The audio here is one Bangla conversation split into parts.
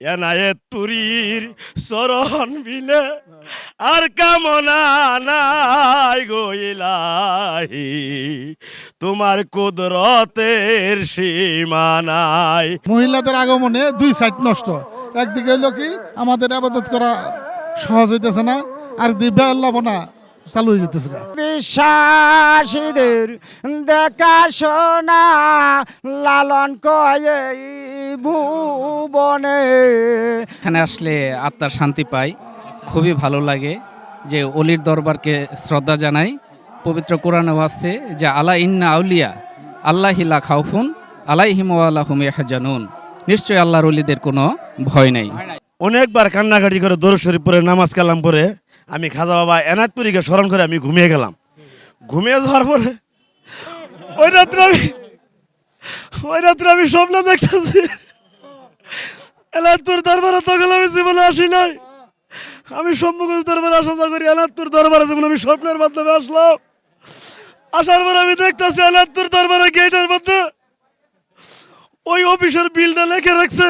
এনায়ে তুরির চরণ বিনে আর কামনা নাই গইলাহি তোমার কুদরতের সীমা নাই। মহিলাদের আগমনে দুই সাইড নষ্ট। একদিকে হইল কি, আমাদের আবাদত করা সহজ হইতেছে না, আর দিব্যা লাভনা চালু হয়ে যেতেছে। বিশ্বাসীদের দেখাশোনা লালন কয়ে ভুবনে। এখানে আসলে আত্মার শান্তি পাই। খুবই ভালো লাগে যে অলির দরবারকে শ্রদ্ধা জানাই। পবিত্র কোরআনে আছে যে আলা ইন্না আউলিয়া আল্লাহ হিলা খাউফুন আলাইহিম আল্লাহুম ইয়াহজানুন। নিশ্চয়ই আল্লাহর অলিদের কোনো ভয় নেই। অনেকবার কান্নাকাটি করে দরুদ শরীফ পরে নামাজ কালাম পরে আমি খাজা বাবা এনাথপুরীকে স্মরণ করে আমি ঘুমিয়ে গেলাম। ঘুমিয়ে যাওয়ার পরে ওই রাত্রে আমি ওই রাত্রে আমি স্বপ্ন দেখতেছি। এনাথপুর দরবারে তখন আমি জীবনে আসি নাই। আমি সম্মুখ দরবারে যা করি এনাথপুর দরবারে যেমন আমি স্বপ্নের মাধ্যমে আসলাম, আসার পর আমি দেখতেছি এনাথপুর দরবারে গেটের মধ্যে ওই অফিসের বিলটা লেখে রাখছে।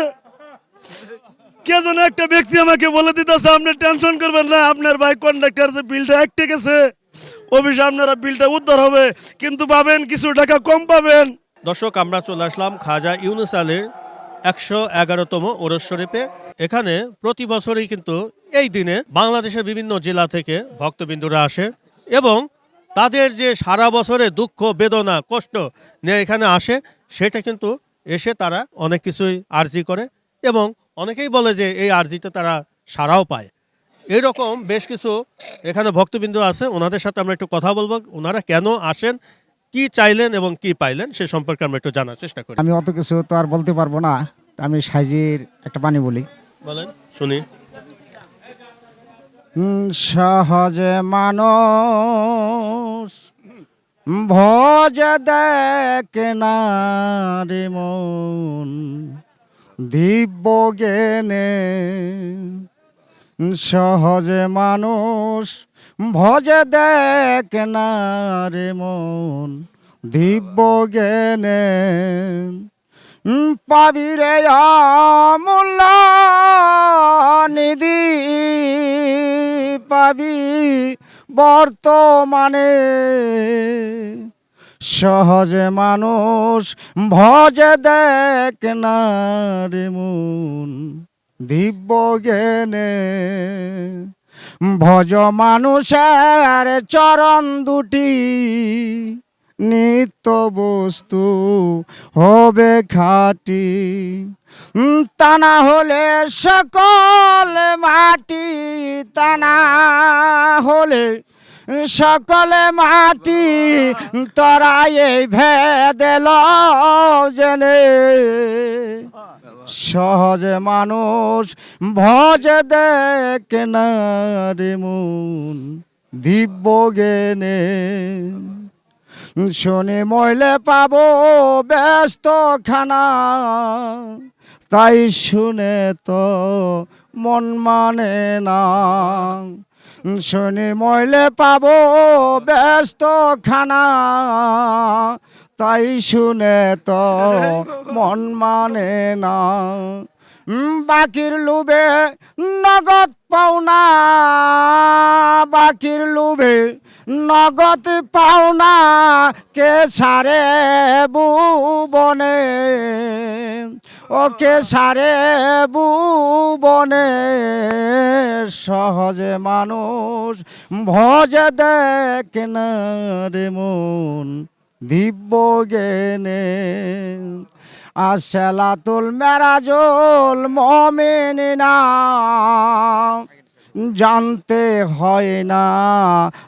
কে যেন একটা ব্যক্তি আমাকে বলে দিতেছে, আপনি টেনশন করবেন না, আপনার বাইক কন্ডাক্টর যে বিলটা একটে গেছে অফিসে আপনারা বিলটা উদ্ধার হবে, কিন্তু পাবেন, কিছু টাকা কম পাবেন। দর্শক, আমরা চলে আসলাম খাজা ইউনুস আলীর একশো এগারোতম ওরস শরীফে। এখানে প্রতি বছরই কিন্তু এই দিনে বাংলাদেশের বিভিন্ন জেলা থেকে ভক্তবিন্দুরা আসে এবং তাদের যে সারা বছরে দুঃখ, বেদনা, কষ্ট নিয়ে এখানে আসে, সেটা কিন্তু এসে তারা অনেক কিছুই আর্জি করে। এবং অনেকেই বলে যে এই আর্জিতে তারা সারাও পায়। এইরকম বেশ কিছু এখানে ভক্তবিন্দু আছে ওনাদের সাথে আমরা একটু কথা বলব। ওনারা কেন আসেন কি চাইলেন এবং কি পাইলেন সে সম্পর্কে আমরা একটু জানার চেষ্টা করি। আমি অত কিছু তো আর বলতে পারব না। আমি সাইজির একটা পানি বলি। বলেন শুনি। সহজে মানুষ ভজ দেখ না রে মন। দিব্য জ্ঞানে সহজে মানুষ ভজে দেখ না রে মন। দিব্য জ্ঞানে পাবি রে অমূল্য নিধি, পাবি বর্তমানে সহজে মানুষ ভজে দেখ না রে মন, দিব্য জ্ঞানে। ভজ মানুষের চরণ দুটি, নিত্য বস্তু হবে খাটি। তা না হলে সকল মাটি, তা না হলে সকলে মাটি তোরা এই ভেদেল জেনে। সহজে মানুষ ভজ দেখ না দিব্য জ্ঞানে। শুনে মইলে পাবো ব্যস্ত খানা তাই শুনে তো মন মানে না। শুনে মইলে পাব ব্যস্ত খানা তাই শুনে তো মন মানে না। বাকির লুবে নগদ পাওনা, বাকির লুবে নগদ পাওনা, কে সারে বুবনে? ওকে সারে বুবনে? সহজে মানুষ ভজে দেখ না রে মন দিব্য জ্ঞানে। আসলাতুল মেরাজুল মমিনা জানতে হয় না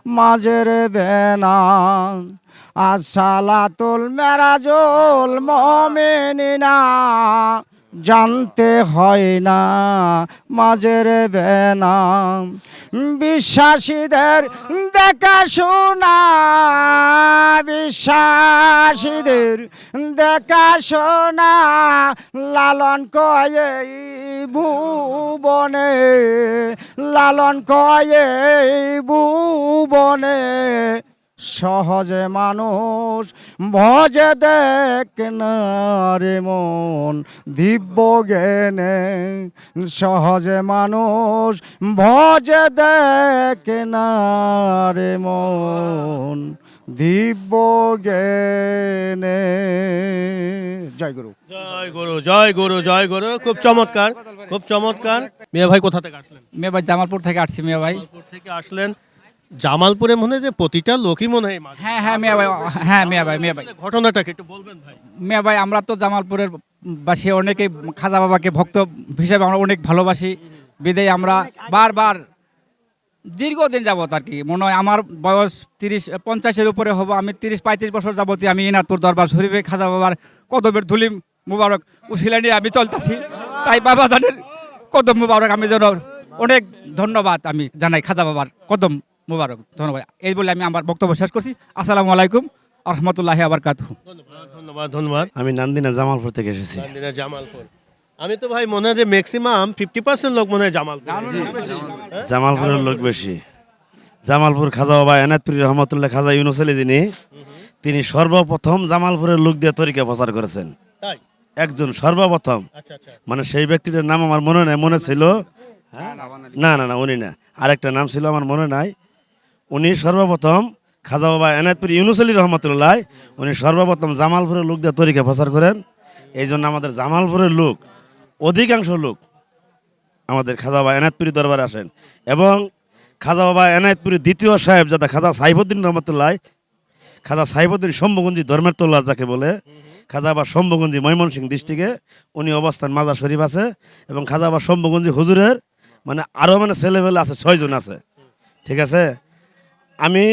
মাঝের বেনা আসলাতুল মেরাজুল মমিনা জানতে হয় না মাঝের বেনা। বিশ্বাসীদের দেখাশোনা বিশ্বাসীদের দেখাশোনা লালন কয়ে ভুবনে, লালন কয়ে ভুবনে। সহজে মানুষ ভজে দেখ না রে মন দিব্য জ্ঞানে সহজে মানুষ ভজে দেখ না রে মন দিব্য জ্ঞানে। জয় গুরু। জয় গুরু জয় গুরু জয় গুরু। খুব চমৎকার খুব চমৎকার। মিয়া ভাই কোথা থেকে আসলেন? মেয়ে ভাই জামালপুর থেকে আসছি মেয়ে ভাই। জামালপুর থেকে আসলেন। জামালপুরে মনে হয় যে প্রতিটা লোকই মনে হয় মাঝে- হ্যাঁ হ্যাঁ মেয়ে ভাই হ্যাঁ মেয়ে ভাই মেয়ে ভাই। ঘটনাটাকে একটু বলবেন ভাই। মেয়ে ভাই আমরা তো জামালপুরের বাসী অনেকেই খাজা বাবাকে ভক্ত হিসেবে আমরা অনেক ভালোবাসি। বিদায় আমরা বারবার দীর্ঘদিন যাবত আর কি। মনে হয় আমার বয়স তিরিশ পঞ্চাশের উপরে হব আমি তিরিশ পঁয়ত্রিশ বছর যাবতীয় আমি ইনাতপুর দরবার শরীফে খাজা বাবার কদমের ধুলি মুবারক উশিলা নিয়ে আমি চলতেছি। তাই বাবা জানের কদম মুবারক আমি যেন অনেক ধন্যবাদ আমি জানাই খাজা বাবার কদম মুবারক। ধন্যবাদ। এই বলে আমি আমার বক্তব্য শেষ করছি। আসসালামু আলাইকুম রহমতুল্লাহ আবার ধন্যবাদ ধন্যবাদ ধন্যবাদ। আমি নান্দিনা জামালপুর থেকে এসেছি। গান্ধীরা জামালপুর। আমি তো ভাই মনে হয় যে ম্যাক্সিমাম ফিফটি পার্সেন্ট লোক মনে হয় জামালপুর। জামালপুরের লোক বেশি। জামালপুর খাজা বাবা এনায়তপুরি রহমতুল্লাহ খাজা ইউনুস আলী যিনি তিনি সর্বপ্রথম জামালপুরের লোক দিয়ে তরিকা প্রচার করেছেন। একজন সর্বপ্রথম। আচ্ছা আচ্ছা। মানে সেই ব্যক্তিটার নাম আমার মনে নাই মনে ছিল? না না না উনি না। আরেকটা নাম ছিল আমার মনে নাই। উনি সর্বপ্রথম খাজা বাবা এনায়তপুর ইউনুস আলী রহমতুল্লাহ, উনি সর্বপ্রথম জামালপুরের লোক দিয়ে তরিকা প্রচার করেন। এই জন্য আমাদের জামালপুরের লোক, অধিকাংশ লোক আমাদের খাজা বাবা এনায়তপুরি দরবারে আসেন। এবং খাজা বাবা এনায়তপুরি দ্বিতীয় সাহেব যাতে খাজা সাইফুদ্দিন রহমতুল্লাহ, খাজা সাইফুদ্দিন শম্ভুগঞ্জি ধর্মের তোল্লা যাকে বলে, খাজা বাবা শম্ভুগঞ্জি ময়মনসিংহ ডিস্ট্রিক্টে, উনি অবস্থান মাজার শরীফ আছে এবং খাজা বাবা শম্ভুগঞ্জি হুজুরের মানে আরও মানে ছেলেবেলে আছে, ছয়জন আছে। ঠিক আছে? আমি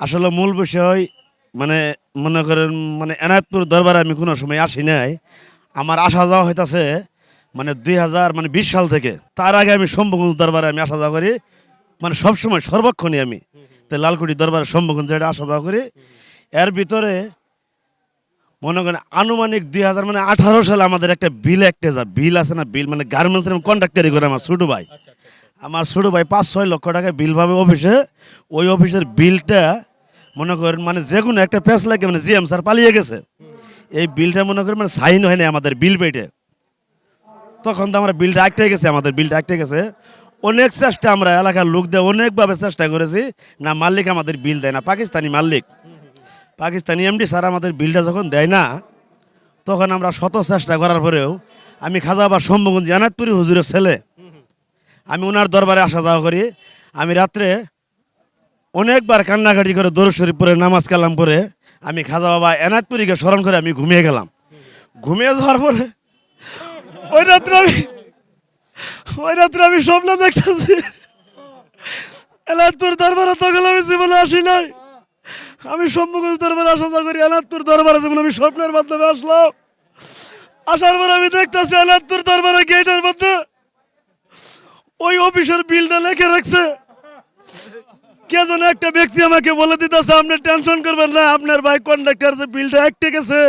আসলে মূল বিষয় মানে মনে করেন মানে এনায়তপুর দরবারে আমি কোনো সময় আসি নাই। আমার আসা যাওয়া হইতাছে মানে দুই হাজার মানে বিশ সাল থেকে। তার আগে আমি শম্ভুগঞ্জ দরবারে আমি আসা যাওয়া করি। মানে সবসময় সর্বক্ষণই আমি। তো লালকুটি দরবারে শম্ভুগঞ্জ এটা আসা যাওয়া করি। এর ভিতরে মনে করেন, আনুমানিক দুই হাজার মানে আঠারো সালে আমাদের একটা বিল একটা যা, বিল আছে না, বিল মানে গার্মেন্টসের কন্ট্রাক্টারি করে আমার ছোটো ভাই। আমার ছোটো ভাই পাঁচ, ছয় লক্ষ টাকা বিল পাবে অফিসে ওই অফিসের বিলটা মনে করেন মানে যে কোনো একটা পেস লাগে মানে জিএম স্যার পালিয়ে গেছে। এই বিলটা মনে করেন মানে সাইন হয় না আমাদের বিল পেটে তখন তো আমরা বিলটা আটকে গেছে, আমাদের বিলটা আটকে গেছে। অনেক চেষ্টা আমরা এলাকার লোক দিয়ে অনেকভাবে চেষ্টা করেছি, না মালিক আমাদের বিল দেয় না, পাকিস্তানি মালিক। পাকিস্তানি এমডি স্যার আমাদের বিলটা যখন দেয় না, তখন আমরা শত চেষ্টা করার পরেও আমি খাজা বা শম্ভুগঞ্জ জানাতপুরি হুজুরের ছেলে। আমি ওনার দরবারে আসা যাওয়া করি। আমি রাত্রে অনেকবার কান্নাকাটি করে দরুদ শরীফ পরে নামাজ কালাম পরে আমি খাজা বাবা এনায়তপুরীকে স্মরণ করে আমি ঘুমিয়ে গেলাম। ঘুমিয়ে যাওয়ার পরে ওই রাত্রে আমি, ওই রাত্রে আমি স্বপ্ন দেখতেছি। এনায়তপুর দরবারে তখন আমি জীবনে আসি নাই। আমি সম্মুখজ দরবারে আসা যাওয়া করি এনাত্তুর দরবারে যেমন আমি স্বপ্নের মাধ্যমে আসলাম, আসার পর আমি দেখতেছি এনাত্তুর দরবারে গেটের মধ্যে ওই অফিসের বিলটা লেখে রাখছে। কে যেন একটা ব্যক্তি আমাকে বলে দিতেছে আপনি টেনশন করবেন না আপনার ভাই কন্ডাক্টর যে বিলটা একটে গেছে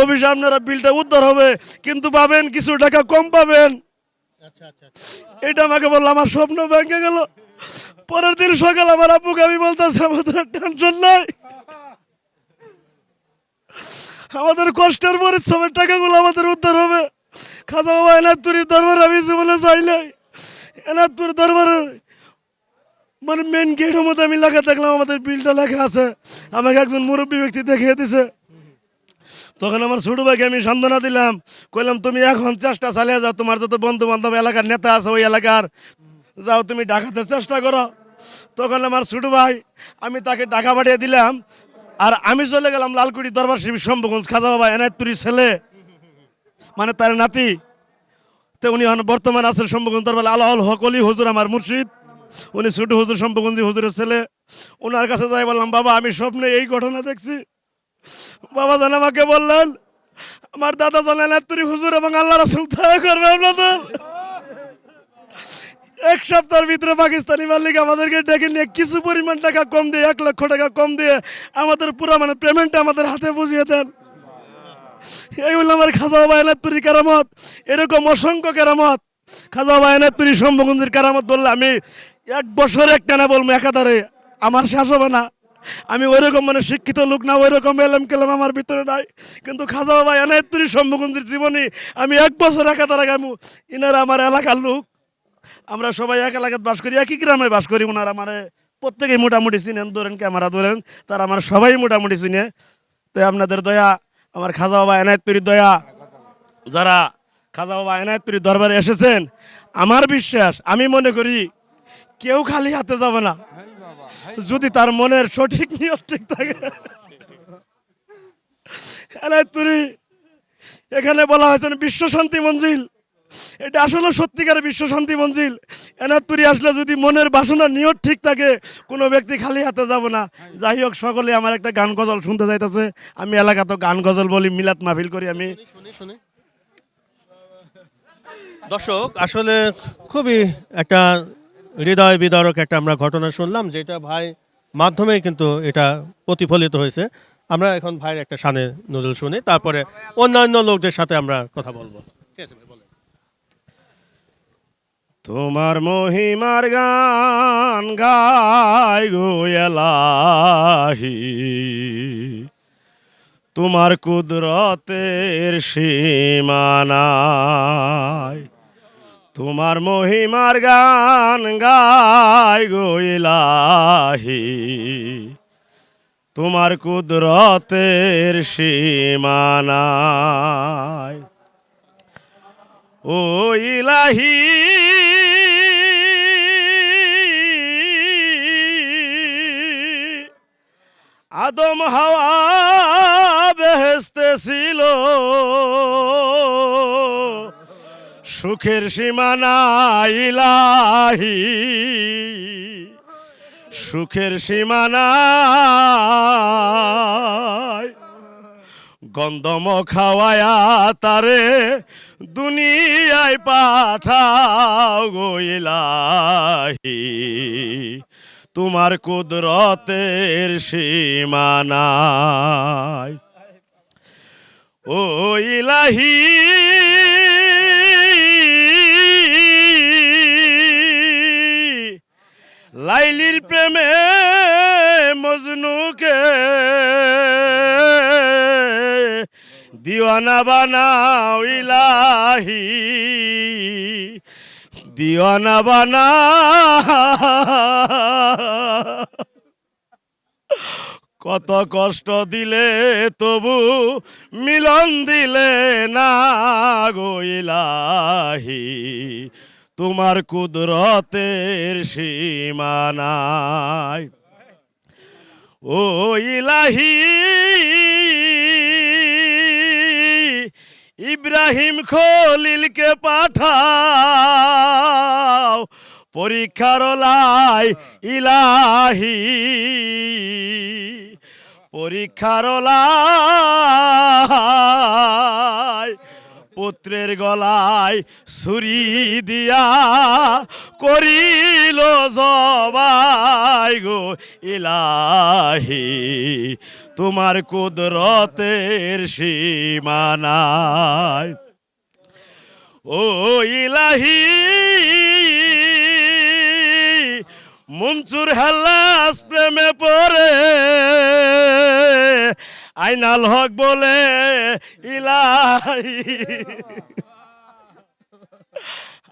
অফিসে আপনারা বিলটা উদ্ধার হবে কিন্তু পাবেন কিছু টাকা কম পাবেন। আচ্ছা আচ্ছা এটা আমাকে বলল আমার স্বপ্ন ভেঙে গেল। পরের দিন সকাল আমার আব্বুকে আমি বলতেছি আমাদের টেনশন নাই। আমাদের কষ্টের পরিশ্রমের টাকাগুলো আমাদের উদ্ধার হবে। খাজা বাবা এনাত্তুরির দরবারে আমি জীবনে নাই। এনাত্তুর দরবারে মানে মেন গেটের মধ্যে আমি লেখা দেখলাম আমাদের বিলটা লেখা আছে। আমাকে একজন মুরব্বী ব্যক্তি দেখিয়ে দিছে। তখন আমার ছোট ভাইকে আমি সান্ত্বনা দিলাম, কইলাম, তুমি এখন চেষ্টা চালিয়ে যাও, তোমার যত বন্ধু বান্ধব এলাকার নেতা আছে ওই এলাকার। যাও, তুমি ডাকাতে চেষ্টা করো। তখন আমার ছোট ভাই, আমি তাকে টাকা পাঠিয়ে দিলাম, আর আমি চলে গেলাম লালকুড়ি দরবার শিবির শম্ভুগঞ্জ খাজা বাবা এনায়তপুরি ছেলে মানে তার নাতি। তো উনি বর্তমান আছেন শম্ভুগঞ্জ দরবার আল্লাহ হকলি হুজুর আমার মুর্শিদ। উনি ছোট হুজুর শম্ভুগঞ্জি হুজুরের ছেলে। ওনার কাছে যাই বললাম, বাবা, আমি স্বপ্নে এই ঘটনা দেখছি। বাবা জান আমাকে বললেন, আমার দাদা জানেন তুরি হুজুর এবং আল্লাহ রাসুল, দয়া করবে আপনাদের। এক সপ্তাহের ভিতরে পাকিস্তানি মালিক আমাদেরকে ডেকে নিয়ে কিছু পরিমাণ টাকা কম দিয়ে, এক লক্ষ টাকা কম দিয়ে আমাদের পুরো মানে পেমেন্টটা আমাদের হাতে বুঝিয়ে দেন। এই হলো আমার খাজা বাবা এনাতুরি কারামত। এরকম অসংখ্য কারামত। খাজা বাবা এনাতুরি সম্ভগঞ্জের কারামত বললে আমি এক বছর একটা না বলব একাধারে আমার শেষ হবে না। আমি ওইরকম মানে শিক্ষিত লোক না, ওইরকম এলাম কেলাম আমার ভিতরে নাই। কিন্তু খাজা বাবা এনায়তুরি সম্মুখন্দির জীবনী আমি এক বছর একাতার আগে আমি ইনারা আমার এলাকার লোক। আমরা সবাই এক এলাকায় বাস করি, একই গ্রামে বাস করি। ওনারা মানে প্রত্যেকেই মোটামুটি চিনেন, ধরেন ক্যামেরা ধরেন, তারা আমার সবাই মোটামুটি চিনে। তাই আপনাদের দয়া আমার খাজা বাবা এনায়তপুরীর দয়া, যারা খাজা বাবা এনায়তপুরীর দরবারে এসেছেন, আমার বিশ্বাস, আমি মনে করি কেউ খালি হাতে যাবে না। যদি তার মনের সঠিক নিয়ত ঠিক থাকে। এনায়তপুরী, এখানে বলা হয়েছে বিশ্ব শান্তি মঞ্জিল। এটা আসলে সত্যিকার বিশ্ব শান্তি মঞ্জিল। এনায়তপুরি আসলে যদি মনের বাসনা, নিয়ত ঠিক থাকে, কোনো ব্যক্তি খালি হাতে যাব না। যাই হোক, সকলে আমার একটা গান গজল শুনতে যাইতেছে। আমি এলাকা তো গান গজল বলি মিলাত মাহফিল করি আমি। দর্শক, আসলে খুবই একটা হৃদয় বিদারক একটা আমরা ঘটনা শুনলাম, যেটা ভাই মাধ্যমে কিন্তু এটা প্রতিফলিত হয়েছে। আমরা এখন ভাইয়ের একটা শানে নজর শুনি, তারপরে অন্যান্য লোকদের সাথে আমরা কথা বলব। ঠিক আছে। তোমার মহিমার গান গাই গো এলাহি। তোমার কুদরতের সীমানায় তোমার মহিমার গান গাই গো এলাহি। তোমার কুদরতের সীমানায় ও ইলাহি আদম হাওয়া বেহেস্তে ছিল সুখের সীমানা ইলাহি। সুখের সীমানা গন্ধম খাওয়ায়া তারে দুনিয়ায় পাঠাও গইলাহি তোমার কুদরতের সীমানায়। ও ইলাহি লাইলির প্রেমে মজনুকে দিওয়ানা বানাও ইলাহি। দিওয়ানা বানা। কত কষ্ট দিলে তবু মিলন দিলে না গইলাহি তোমার কুদরতের সীমানায়। ও ইলাহি ইব্রাহিম খলিলকে পাঠাও, পরীক্ষার লাই ইলাহি। পরীক্ষার লাই পুত্রের গলায় ছুরি দিয়া করিল জবাই গো ইলাহি। তোমার কুদরতের সীমানায়। ও ইলাহি মনসুর হাল্লাস প্রেমে পড়ে। আইনাল হক বলে ইলাহি।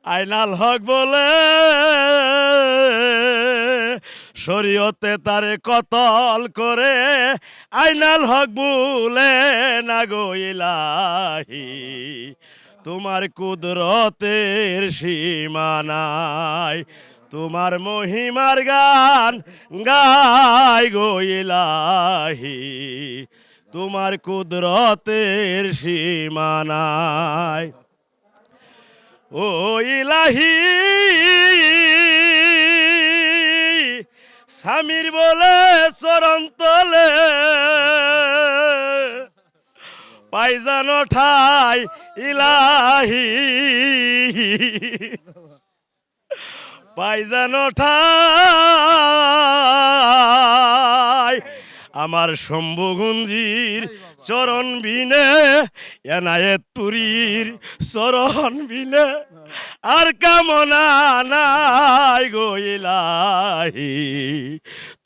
আইনাল হক বলে, শরীয়তে তারে কতল করে, আইনাল হক বলে, না ইলাহি, তোমার কুদরতের সীমানায় তোমার মহিমার গান গাই গো ইলাহি, তোমার কুদরতের সীমানায় ও ইলাহি স্বামীর বলে চরণ পাইজান ঠাই ইলাহি। পাইজান ঠাই আমার শম্ভুগুঞ্জির চরণ বিনে এনায়েত তুরির চরণ বিনে। আর কামনা নাই গইলাহি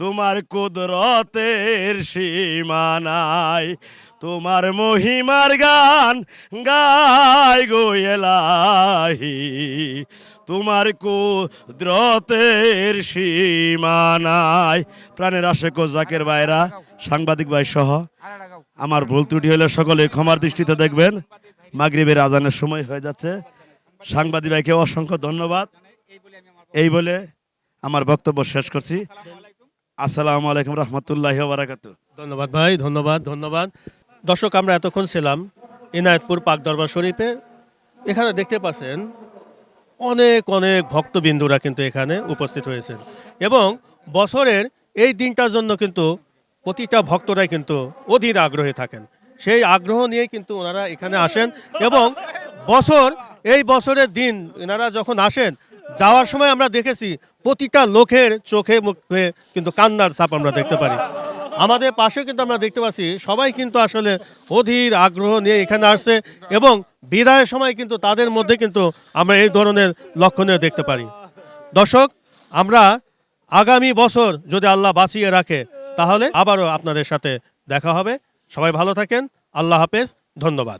তোমার কুদরতের সীমা নাই। তোমার মহিমার গান গাই গইলাহি তোমার কুদরতের সীমা নাই। প্রাণের আশেক জাকের বাইরা সাংবাদিক ভাই সহ আমার ভুল ত্রুটি হলে সকলে ক্ষমার দৃষ্টিতে দেখবেন। মাগরিবের আজানের সময় হয়ে যাচ্ছে। সাংবাদিক ভাইকে অসংখ্য ধন্যবাদ। এই বলে আমার বক্তব্য শেষ করছি। আসসালামু আলাইকুম রহমতুল্লাহ বারাকাতু ধন্যবাদ ভাই, ধন্যবাদ ধন্যবাদ। দর্শক, আমরা এতক্ষণ ছিলাম ইনায়তপুর পাক দরবার শরীফে। এখানে দেখতে পাচ্ছেন অনেক অনেক ভক্তবিন্দুরা কিন্তু এখানে উপস্থিত হয়েছেন। এবং বছরের এই দিনটার জন্য কিন্তু প্রতিটা ভক্তরাই কিন্তু অধীর আগ্রহে থাকেন। সেই আগ্রহ নিয়ে কিন্তু ওনারা এখানে আসেন এবং বছর, এই বছরের দিন এনারা যখন আসেন, যাওয়ার সময় আমরা দেখেছি প্রতিটা লোকের চোখে, মুখে কিন্তু কান্নার ছাপ আমরা দেখতে পারি। আমাদের পাশে কিন্তু আমরা দেখতে পাচ্ছি, সবাই কিন্তু আসলে অধীর আগ্রহ নিয়ে এখানে আসছে এবং বিদায়ের সময় কিন্তু তাদের মধ্যে কিন্তু আমরা এই ধরনের লক্ষণীয় দেখতে পারি। দর্শক, আমরা আগামী বছর যদি আল্লাহ বাঁচিয়ে রাখে তাহলে আবারও আপনাদের সাথে দেখা হবে। সবাই ভালো থাকেন। আল্লাহ হাফেজ। ধন্যবাদ।